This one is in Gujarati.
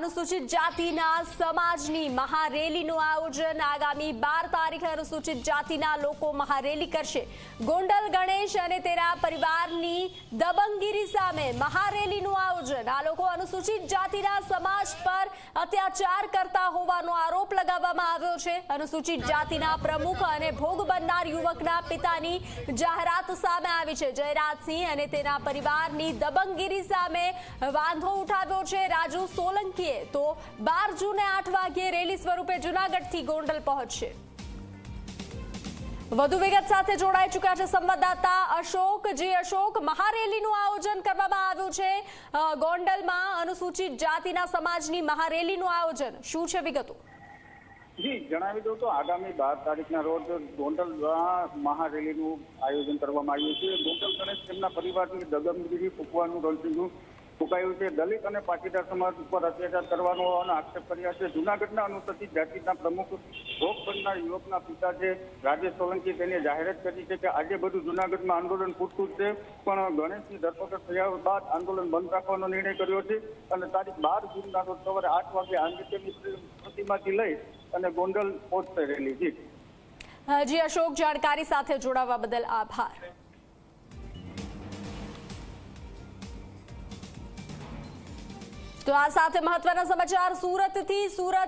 અનુસૂચિત જાતિના સમાજની મહારેલીનું આયોજન આગામી બાર તારીખે અનુસૂચિત જાતિના લોકો મહારેલી કરશે. ગોંડલ ગણેશ અને તેના પરિવારની દબંગગીરી સામે મહારેલીનું આયોજન આ લોકો અનુસૂચિત જાતિના સમાજ પર અત્યાચાર કરતા હોવાનો આરોપ લગાવવામાં આવ્યો છે. અનુસૂચિત જાતિના પ્રમુખ અને ભોગ બનનાર યુવકના પિતાની જાહેરાત સામે આવી છે. જયરાજસિંહ અને તેના પરિવારની દબંગગીરી સામે વાંધો ઉઠાવ્યો છે. રાજુ સોલંકીએ તો બાર જૂને આઠ વાગ્યે રેલી સ્વરૂપે જુનાગઢથી ગોંડલ પહોંચશે. વધુ વિગત સાથે જોડાઈ ચૂક્યા છે સંવાદદાતા અશોક. જી અશોક, મહારેલીનું આયોજન કરવામાં આવ્યું છે. ગોંડલમાં અનુસૂચિત જાતિના સમાજની મહારેલીનું આયોજન. શું છે વિગતો? જી, જણાવી દઉં તો આગામી બાર તારીખના રોજ ગોંડલ દ્વારા મહારેલીનું આયોજન કરવામાં આવ્યું છે. ગોંડલ ગણેશ તેમના પરિવારની દગમગીરી ફૂંકવાનું રણસીંગું ફૂંકાયું છે. દલિત અને પાટીદાર સમાજ ઉપર અત્યાચાર કરવાનો હોવાનો આક્ષેપ કર્યા છે. જુનાગઢના અનુસૂચિત જાતિના પ્રમુખ ભોગ બનનાર યુવકના પિતા છે. રાજેશ સોલંકી તેને જાહેરાત કરી છે કે આજે બધું જુનાગઢમાં આંદોલન પૂરતું છે. પણ ગણેશની ધરપકડ થયા બાદ આંદોલન બંધ રાખવાનો નિર્ણય કર્યો છે અને તારીખ બાર જૂનના રોજ સવારે આઠ વાગે આંબેડકરની પ્રતિમાથી લઈ અને ગોંડલ પહોંચતે રહેલી જી જી અશોક, જાણકારી સાથે જોડાવા બદલ આભાર. તો આ સાથે મહત્વના સમાચાર સુરતથી સુરત